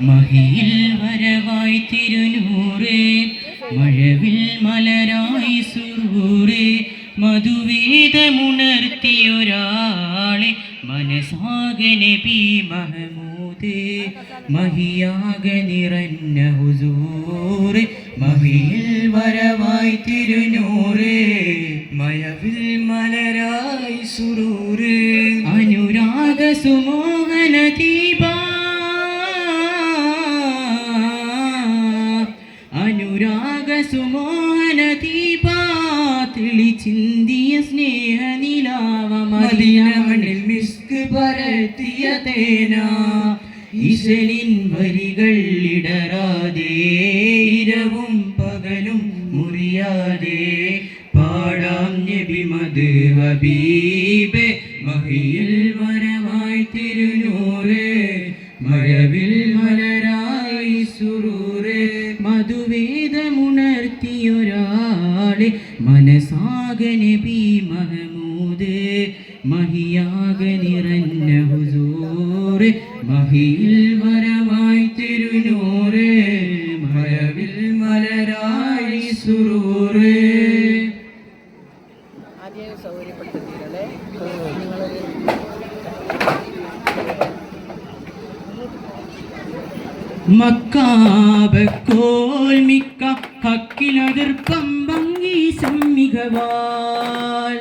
മഹിയിൽ വരവായി മലരായി മധുവേദമുണർത്തിയൊരാളെ മനസാകെ നബി മഹമൂദേ മഹിയാകെ നിറഞ്ഞ ഹുസൂറേ മഹിയിൽ വരവായി തിരുനൂറേ മയവിൽ മലരായി സുറൂറേ. അനുരാഗ സുമോഹന ദീപ. അനുരാഗ സുമോഹന ദീപ. തിളി ചിന്തിയ സ്നേഹ നിലാവ മദീന മണ്ണിൽ മിസ്ക് പരത്തിയ തേന. ഈശനിൻ വരികൾ ഇടരാതെ ഇരവും പകലും മുറിയാതെ പാടാം നബിമത് ഹബീബെ മഹിയിൽ വരമായി തിരുനൂറ് മഴവിൽ മലരായി സുറൂറ് മധുവേദമുണർത്തിയൊരാളെ മനസാക മക്കാബക്കോൽ മിക്ക ഹക്കിലതിർപ്പം ഭംഗീശം മികവാൽ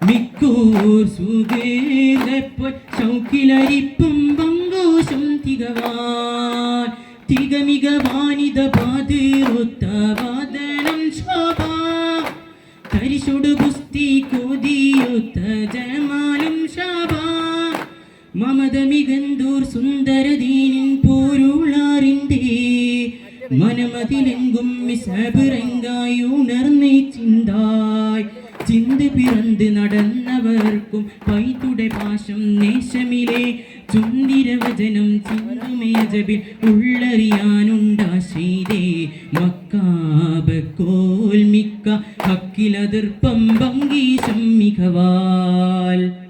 മിക്കൂർ സുഗേതപ്പൊൽ ശൗക്കിലരിപ്പും പങ്കോശം തികവാൻ തികമികവാനിത പാതിരുത്തവാദനം ശോഭ. തരിശുടു പുസ്തി കൊതിയുത്ത ശാബ മമത മികന്തൂർ സുന്ദരദീനിൻ പോരുളാറിന്റെ മനമതിലെങ്കും മിസബിറങ്കായി ഉണർന്നേ ചിന്തായ്. ചിന്ത് പിറന്ത് നടന്നവർക്കും പൈതുടെ പാശം നേശമിലെ. ചുന്തിരവചനം ചിന്തുമേജബിൽ ഉള്ളറിയാനുണ്ടാശീതേ. മക്കാബക്കോൽമിക്ക ഹക്കിലതിർപ്പം ഭംഗീശം മികവാൽ.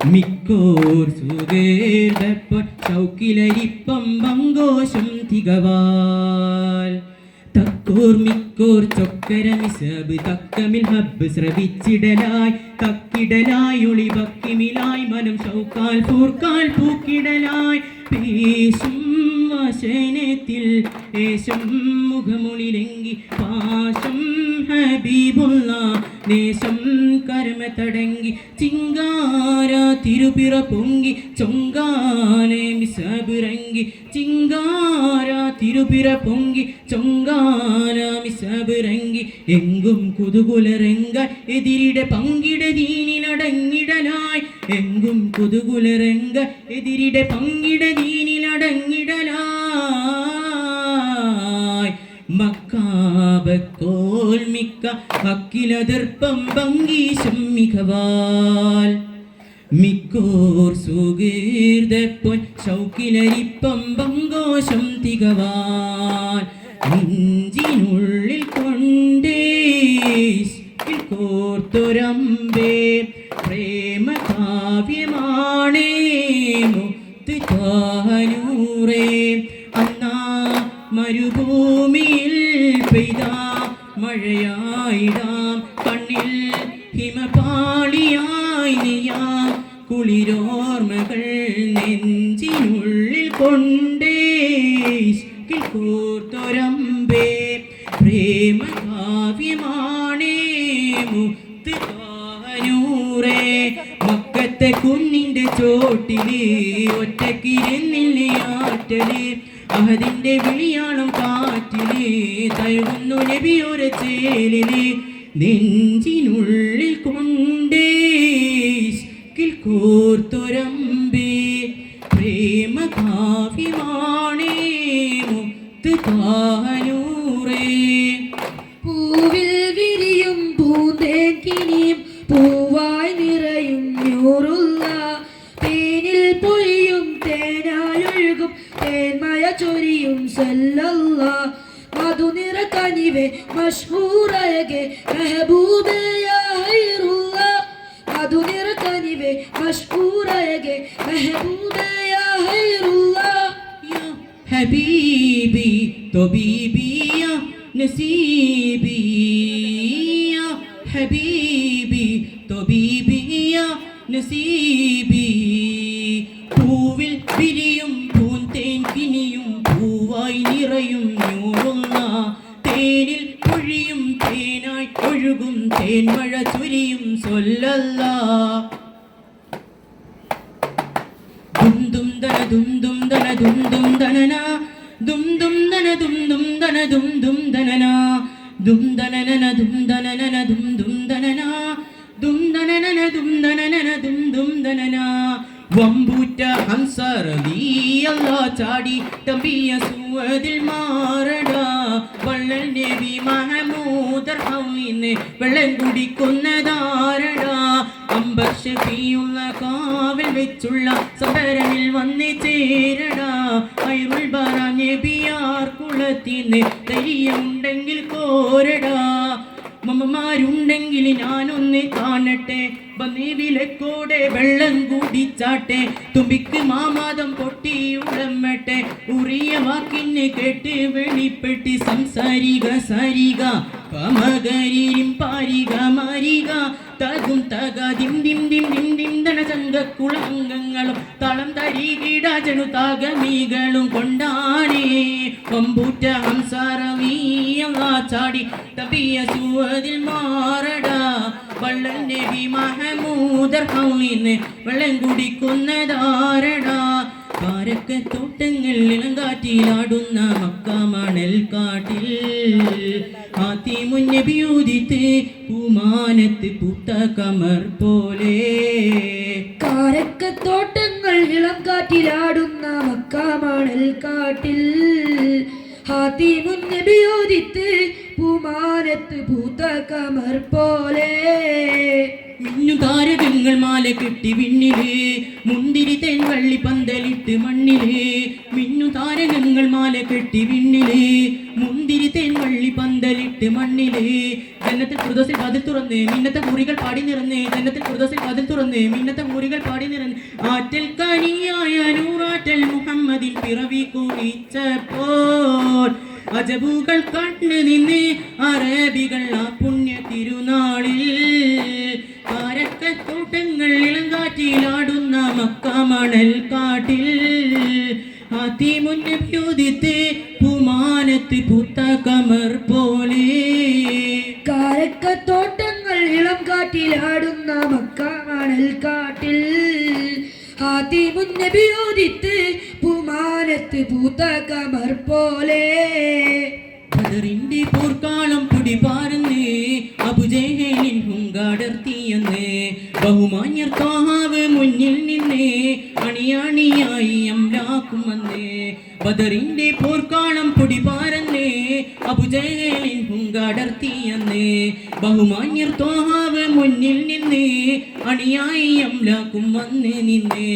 മിക്കോർ സുഗേർദപ്പ ചൗക്കിലരിപ്പം പങ്കോശം തികവാൽ. തക്കോർ മിക്കോർ ചൊക്കര മിസബ് തക്കമിൽ ഹബ്ബ് ശ്രവിച്ചിടലായി തക്കിടലായി ഒളി ബക്കിമിലായി മനം ഷൗക്കാൽ പൂർക്കാൽ പൂക്കിടലായി. പേശും വശനത്തിൽ ഏശം മുഖമൊളിലെങ്കി പാശം ഹബീബുള്ള. നേശം കർമ്മ തടങ്ങി ചിങ്കാര തിരുപിറ പൊങ്ങി ചൊങ്കാലെ മിസബിറങ്ങി ചിങ്കാര തിരുപിറ പൊങ്ങി ചൊങ്കാല മിസബിറങ്ങി എങ്കും കുതുകുലറെങ്ക എതിരിടെ പങ്കിട നീനിലടങ്ങിടലായി എങ്കും കുതുകുലറെങ്ക എതിരിടെ പങ്കിട ദീനിലടങ്ങിടലായി ഹക്കിലതിർപ്പം ഭംഗീശം മികവാൽ. മിക്കോർ സുഗീർദപ്പൊൻ ശൗക്കിലരിപ്പം പങ്കോശം തികവാൻ നെഞ്ചിനുള്ളിൽ കൊണ്ടേ കോർത്തുരമ്പേ കോർത്തൊരമ്പേ. പ്രേമ കാവ്യമാണേ മുത്ത് താനൂറേ. അന്നാ പെയ്ത മഴയായിടാം. കണ്ണിൽ ഹിമപാളിയായി നിയാ. കുളിരോർമ്മകൾ നെഞ്ചിനുള്ളിൽ കൊണ്ടേ. കോർത്തൊരമ്പേ പ്രേമ കാവ്യമാണേ മുത്ത് മക്കത്തെ കുന്നിന്റെ ചോട്ടിൽ. ഒറ്റക്കിരുന്നില്ലേ ആറ്റൽ. അഹദിന്റെ വിളിയാണം കാറ്റിൽ തഴുകുന്നു നബിയൊരു ചേലിൽ നെഞ്ചിനുള്ളിൽ കൊണ്ടേ കോർത്തൊരമ്പേ. പ്രേമ കാവ്യമാണേ മുത്ത് താനൂറേ മെഹബൂബയ ഹൈറുള്ള يا حبيبي طبيبي يا نسيبي يا حبيبي طبيبي يا نسيبي പൂവിൽ വിരിയും പൂന്തേൻ കിനിയും പൂവായി നിറയും നൂറുന്ന തേനിൽ പൊഴിയും തേനായി ഒഴുകും തേൻമഴ ചൊരിയും സൊല്ലല്ലാ ദും ദന ദും ദും ദന ദും ദും ദനന. ദും ദും ദന ദും ദും ദന ദും ദും ദനന. ദും ദനനന ദും ദനനന ദും ദും ദനന. ദും ദനനന ദും ദനനന ദും ദും ദനന. വമ്പൂറ്റ ഹംസറലിയല്ല ചാടി തമ്പിയ സുവതിൽ മാറട. വള്ളൽ നബി മഹമൂദർ ഹൗയിന്ന് വെള്ളം കുടിക്കുന്നതാരടാ അമ്പർ കാവിൽ വെച്ചുള്ള സമരമിൽ വന്ന് ചേരടാ. അയറുൾ നബിയാർ കുളത്തിന്ന് ധൈര്യമുണ്ടെങ്കിൽ കോരടാ മമ്മമാരുണ്ടെങ്കിൽ ഞാനൊന്ന് കാണട്ടെ. വന്നേ വിലക്കോടെ വെള്ളം കുടിച്ചാട്ടെ തുമ്പിക്ക് മാമാദം പൊട്ടിയുടമ്മട്ടെ ഉറിയ വാക്കിന് കേട്ട് വെളിപ്പെട്ട് സംസാരിക സരിക പമകരിയും പാരിക മാരിക തകും തക ദിം ദിം ദിം ദിം ദിം ദണ ചങ്കക്കുളംഗങ്ങളും തളം തരികിടജനു താകമീകളും കൊണ്ടാണേ പമ്പൂറ്റ ഹംസാറവീയല്ല ചാടി തപിയ സുവതിൽ മാറടാ വള്ളൽ നബി മഹമൂദർ ഹൗലിന്ന് വെള്ളം കുടിക്കുന്നതാരടാ? കാരക്കത്തോട്ടങ്ങൾ ഇളങ്കാറ്റിലാടുന്ന മക്കാമണൽ കാട്ടിൽ. ആത്തി മുന്നബിയൂതിത്ത് പൂമാനത്ത് പൂത്ത കമർ പോലെ. കാരക്കത്തോട്ടങ്ങൾ ഇളം കാറ്റിലാടുന്ന മക്കാമണൽ കാട്ടിൽ. ഹാത്തി മുന്നബിയോദിത്ത് പൂമാനത്ത് പൂത്ത കമർ പോലെ. മിന്നു മാല കെട്ടി വിണ്ണിൽ മുന്തിരി തേൻ വള്ളി പന്തലിട്ട് മണ്ണിൽ മിന്നു താരകങ്ങൾ മാല കെട്ടി വിണ്ണിൽ മുന്തിരി തേൻ വള്ളി പന്തലിട്ട് മണ്ണിൽ. ജന്നത്തിൽ കുറുദോസിൽ വാതിൽ തുറന്ന് മിന്നത്തെ മുറികൾ പാടി നിറന്ന്. ജന്നത്തിൽ കുറുദോസിൽ വാതിൽ തുറന്ന് മിന്നത്തെ മുറികൾ പാടി നിറന്ന്. ആറ്റൽ കനിയായ നൂറാറ്റൽ മുഹമ്മദിൽ പിറവി കുറിച്ചപ്പോൾ അജബുകൾ കണ്ണു നിന്ന് അറബികൾ ആ പുണ്യ തിരുനാളിൽ കാരക്കത്തോട്ടങ്ങൾ ഇളങ്കാറ്റിലാടുന്ന മക്കാമണൽ കാട്ടിൽ അതിമുന്നഭ്യോദിത്ത് പുമാനത്ത് പുത്ത കമർ പോലെ. കാരക്കത്തോട്ടങ്ങൾ ഇളം കാറ്റിലാടുന്ന മക്കാമണൽ കാട്ടിൽ ഹാത്തി പുമാനത്ത് പൂത്ത കമർ പോലെ. ബദറിന്റെ പോർക്കാളം പൊടി പാർന്ന് അബുജഹലിൻ ഹുങ്കാടർത്തിയെന്ന് ബഹുമാന്യർ കാവ് മുന്നിൽ നിന്നേ അണിയാണിയായി അമ്ലാക്കുമെന്ന് ബദറിന്റെ പോർക്കാളം പൊടിപാരന്നേ പാരന്ന് അബുജഹലിൻ ഹുങ്കാടർത്തിയെന്ന് ബഹുമാന്യർ തോഹാവ് മുന്നിൽ നിന്നേ അണിയായി അമ്ലാക്കും വന്ന് നിന്നേ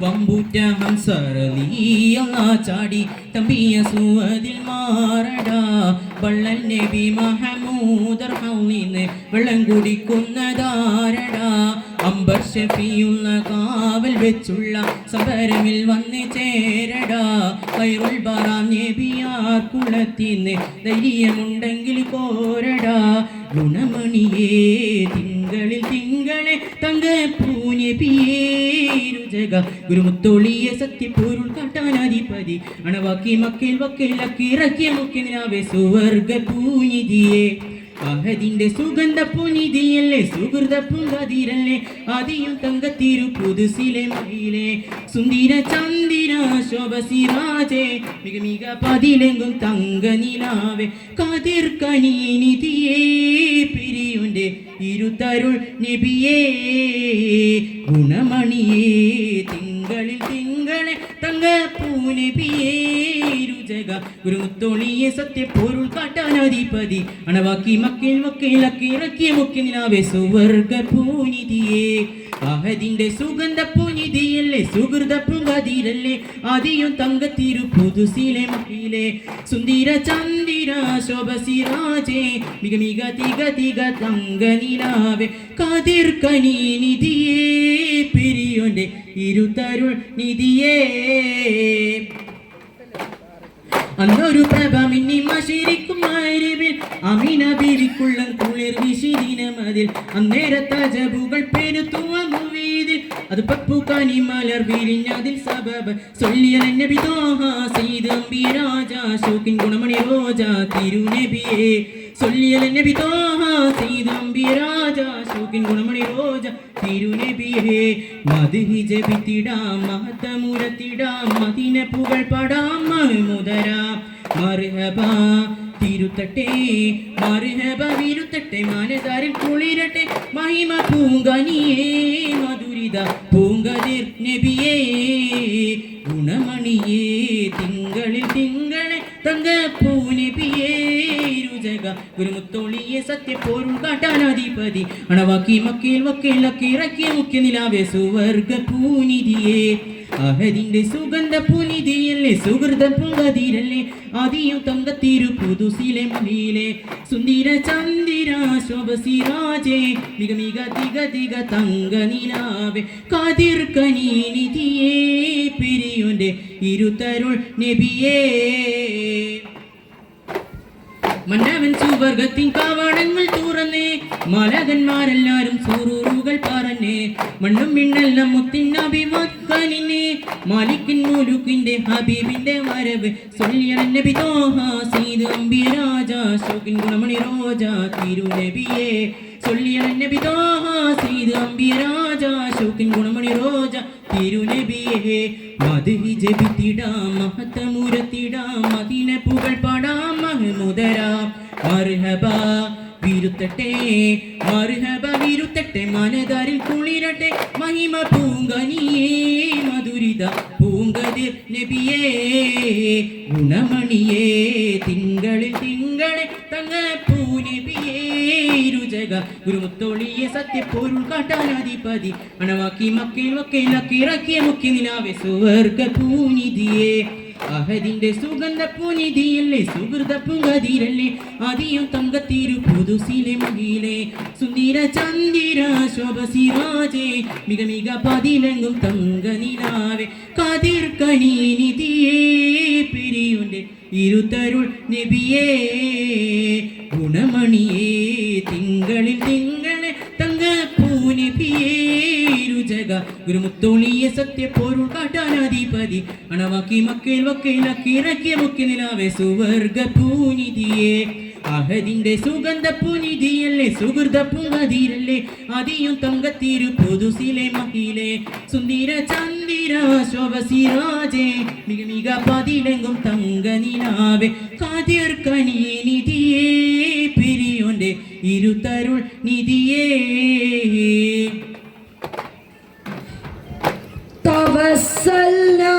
വമ്പൂറ്റ ഹംസറലിയ ചാടി തമ്പിയ സുവതിൽ മാറടാ വള്ളൽ നബി മഹമൂദർ ഹൗലിന്ന് വെള്ളം കുടിക്കുന്നതാരടാ അമ്പർ ഷഫിയുള്ള കാവൽ വെച്ചുള്ള സമരമിൽ വന്ന് ചേരടാ. കൈറുൾ ബറ കുളത്തിന്ന് ധൈര്യമുണ്ടെങ്കിൽ പോരടാ. ഗുണമണിയേ തിങ്കളിൽ തിങ്കളെ തങ്ക ജഗ. ഗുരുമുത്തോളിയെ സത്യപൊരുൾ കാട്ടാനാധിപതി അണവാക്കി മക്കിൽ വക്കിൽ അക്കിറക്കിയ മുക്കിനാവേ സുവർഗ പൂനിധിയെ അഹദിന്റെ സുഗന്ധ പുനിതിയല്ലേ സുഹൃത പുങ്കതിരല്ലേ അതിയും തങ്കത്തിരു പുതുസിലെ മയിലെ. സുന്ദര ചന്ദിര ശോഭസിരാജേ മിക മിക പതിലെങ്കും തങ്ക നിലാവേ കതിർ കനീനിധിയേ പിരിയുന്റെ ഇരുതരുൾ നബിയേ. ഗുണമണിയേ തിങ്കളിൽ തിങ്കളെ തങ്ക പൂനബിയേ രുജക ഗുരുമുത്തോളിയെ സത്യപ്പോരുൾ കാട്ടാനാധിപതി. അണവാക്കി മക്കിൽ മക്കിലക്കി ഇറക്കിയ മുക്കിനാവേ സുവർഗ പൂനിധിയേ അഹദിന്റെ സുഗന്ധ പൂനിധിയല്ലേ സുഹൃത പൂങ്കതിരല്ലേ അതിയും തങ്കത്തിരു പുതുസിലെ മഹിലെ സുന്ദര ചന്ദിര ശോഭസിരാജേ മിക മിക തിക തിക തങ്ക നിലാവേ കതിർ കനി നിധിയേ പിരിയോന്റെ ഇരുതരുൾ നിധിയേ. അന്നൊരു പ്രഭ മിന്നി മശിരിക്കും മരുവിൽ അമിന ബീവിക്കുള്ളം കുളിർ വിശിദിനമതിൽ അന്നേരത്തെ ജബുകൾ പെരുത്തുവ വീതിൽ അത് പപ്പു കനി മലർ വിരിഞ്ഞതിൽ സബബ് സൊല്ലിയ നബി തോഹ സീത് അമ്പി രാജ ശോക്കിൻ ഗുണമണി റോജ തിരുനബിയെ സൊല്ലിയ നബി തോഹ സീത് അമ്പി രാജ ശോക്കിൻ ഗുണമണി റോജ തിരുനബിയെ മധുഹി ജപിത്തിടാം മഹത്തമുരത്തിടാം മതിനെ പുകൾ പടാം മഹമുദരാം മർഹബ. തിരുത്തട്ടെ മർഹബ വിരുത്തട്ടെ മലതാരിൽ കുളിരട്ടെ മഹിമ പൂങ്കനിയേ മധുരിത പൂങ്കതിർ നബിയേ ഗുണമണിയേ തിങ്കളിൽ തിങ്കളെ തങ്ക പൂനബിയേ ഗുരുമുത്തോളിയെ സത്യപ്പോരുൾ കാട്ടാനാധിപതി അണവാക്കി മക്കയിൽ വക്കയിൽ അക്കിറക്കിയ മുഖ്യ നിലാവേ സുവർഗ പൂനിധിയേ. അഹദിന്റെ സുഗന്ധ പുനിതിയല്ലേ സുഹൃത പുങ്കതിരല്ലേ ആദിയും തങ്കത്തിരു പുതുസിലെ മണിയിലെ സുന്ദര ചന്ദിര ശോഭസിരാജേ മിക മിക തിക തിക തങ്ക നിലാവേ കാതിർ കനി നിധിയേ പിരിയുന്റെ ഇരുതരുൾ നബിയേ. മന്നവൻ സുവർഗത്തിൻ കവാടങ്ങൾ തുറന്നേ മലകന്മാരെല്ലാരും സൂറൂറുകൾ പറഞ്ഞേ മണ്ണും മിണ്ണെല്ലാം മുത്തിൻ അഭിമക്കലിനെ മാലിക്കിൻ മുലുക്കിന്റെ ഹബീബിന്റെ വരവ് സൊല്ലിയ നബി തോഹ സീത് അമ്പി രാജ ശോകിൻ ഗുണമണി റോജ തിരുനബിയെ. സൊല്ലിയ നബി തോഹ സീത് അമ്പി രാജ ശോകിൻ ഗുണമണി റോജ തിരുനബിയെ. മധുഹി ജപിത്തിടാം മഹത്തമുരത്തിടാം മദീന പുകൾ പാടാം. മർഹബ വിരുത്തട്ടെ മർഹബ വിരുത്തട്ടെ മനതാരിൽ കുളിരട്ടെ. മഹിമ പൂങ്കനിയേ മധുരിത പൂങ്കതിർ നബിയേ. ഗുണമണിയേ തിങ്കളിൽ തിങ്കളെ തങ്ങ പൂനബിയേ ഇരുജക ഗുരുമുത്തോളിയെ സത്യപ്പൊരുൾ കാട്ടാനാധിപതി അണവാക്കി മക്കയിൽ വക്കയിലൊക്കെ ഇറക്കിയ മുഖ്യ നിലാവെ സുവർഗ പൂനിധിയേ അഹദിന്റെ സുഗന്ധ പുനിധിയല്ലേ സുഹൃത പുങ്കതിരല്ലേ അതിയും തങ്കത്തിരു പുതുസിലെ മഹിയിലെ സുന്ദര ചന്ദിര ശോഭസിരാജേ മിക മിക പതിലെങ്കും തങ്ക നിലാവെ കതിർ കണി നിധിയേ ഇരുത്തരുൾ നബിയേ ഗുണമണിയേ തിങ്കളിൽ തിങ്കളെ ഗുരുമുത്തോളിയെ സത്യപ്പോരുൾ കാട്ടാനാധിപതി. അണവാക്കി മക്കയിൽ വക്കയിലക്കി ഇറക്കിയ മുഖ്യ നിലാവെ സുവർഗ പൂനിധിയെ അഹദിന്റെ സുഗന്ധ പുനിധിയല്ലേ സുഹൃത പുങ്കതിരല്ലേ അതിയും തങ്കത്തിരു പുതുസിലെ മഹിലെ. സുന്ദര ചന്ദിര ശോഭസിരാജേ മിക മിക പതിലെങ്കും തങ്ക നിലാവേ കാതിർ കനി നിധിയേ പിരിയോന്റെ ഇരുതരുൾ നിധിയേ. ووصلنا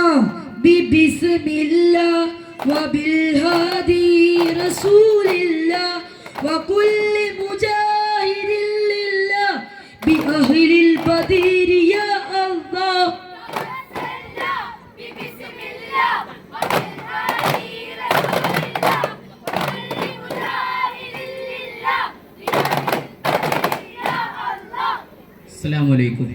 ببسم الله وبالهادي رسول الله وكل مجاهد لله بأهل البدير يا الله ووصلنا ببسم الله وبالهادي رسول الله وكل مجاهد لله بأهل البدير يا الله السلام عليكم